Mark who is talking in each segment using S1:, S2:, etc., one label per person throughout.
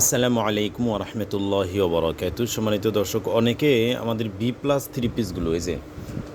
S1: আসসালামু আলাইকুম ওরহমতুল্লাহি ওবরাকাতু সম্মানিত দর্শক অনেকে আমাদের বি প্লাস থ্রি পিসগুলো এই যে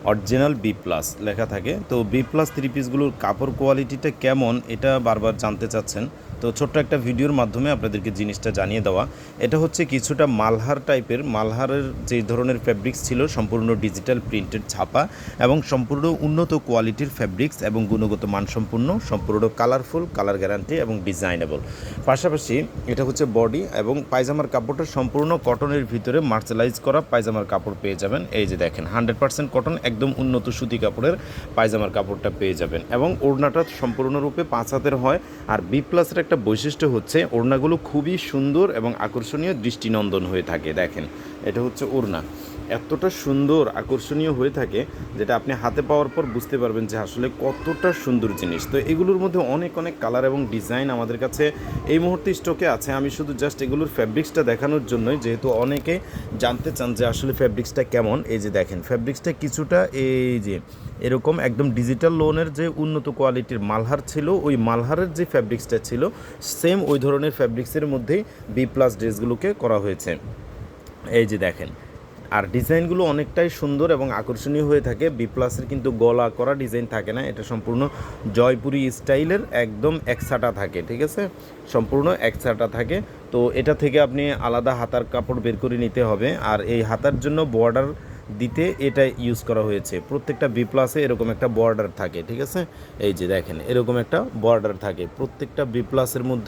S1: অরিজিনাল বি প্লাস লেখা থাকে। তো বি প্লাস থ্রি পিসগুলোর কাপড় কোয়ালিটিটা কেমন, এটা বারবার জানতে চাচ্ছেন। তো ছোট্ট একটা ভিডিওর মাধ্যমে আপনাদেরকে জিনিসটা জানিয়ে দেওয়া। এটা হচ্ছে কিছুটা মালহার টাইপের মালহারের যে ধরনের ফ্যাব্রিক্স ছিল, সম্পূর্ণ ডিজিটাল প্রিন্টেড ছাপা এবং সম্পূর্ণ উন্নত কোয়ালিটির ফ্যাব্রিক্স এবং গুণগত মানসম্পন্ন, সম্পূর্ণ কালারফুল কালার গ্যারান্টি এবং ডিজাইনেবল পাশাপাশি এটা হচ্ছে বডি এবং পায়জামার কাপড়টা সম্পূর্ণ কটনের ভিতরে মার্শালাইজ করা পায়জামার কাপড় পেয়ে যাবেন। এই যে দেখেন হান্ড্রেড পার্সেন্ট কটন একদম উন্নত সুতি কাপড়ের পায়জামার কাপড়টা পেয়ে যাবেন। এবং ওড়নাটা সম্পূর্ণরূপে পাঁচ হাতের হয়। আর বি প্লাসের একটা বৈশিষ্ট্য হচ্ছে, ওড়নাগুলো খুবই সুন্দর এবং আকর্ষণীয় দৃষ্টিনন্দন হয়ে থাকে। দেখেন, এটা হচ্ছে ওড়না। এতটা সুন্দর, আকর্ষণীয় হয়ে থাকে যেটা আপনি হাতে পাওয়ার পর বুঝতে পারবেন যে আসলে কতটা সুন্দর জিনিস। তো এগুলোর মধ্যে অনেক অনেক কালার এবং ডিজাইন আমাদের কাছে এই মুহূর্তে স্টকে আছে। আমি শুধু জাস্ট এগুলোর ফ্যাব্রিক্সটা দেখানোর জন্যই, যেহেতু অনেকে জানতে চান যে আসলে ফ্যাব্রিক্সটা কেমন। এই যে দেখেন ফ্যাব্রিক্সটা কিছুটা এই যে এরকম একদম ডিজিটাল লোনের যে উন্নত কোয়ালিটির মালহার ছিল, ওই মালহারের যে ফ্যাব্রিক্সটা ছিল সেম ওই ধরনের ফ্যাব্রিক্সের মধ্যেই বি প্লাস ড্রেসগুলোকে করা হয়েছে। এই যে দেখেন, আর ডিজাইনগুলো অনেকটাই সুন্দর এবং আকর্ষণীয় হয়ে থাকে। বি প্লাসের কিন্তু গলা করা ডিজাইন থাকে না, এটা সম্পূর্ণ জয়পুরি স্টাইলের একদম একসাটা থাকে, ঠিক আছে? সম্পূর্ণ একসাটা থাকে। তো এটা থেকে আপনি আলাদা হাতার কাপড় বের করে নিতে হবে। আর এই হাতার জন্য বর্ডার দিতে এটা ইউজ করা হয়েছে। প্রত্যেকটা বি প্লাসে এরকম একটা বর্ডার থাকে, ঠিক আছে? এই যে দেখেন, এরকম একটা বর্ডার থাকে। প্রত্যেকটা বি প্লাসের মধ্যে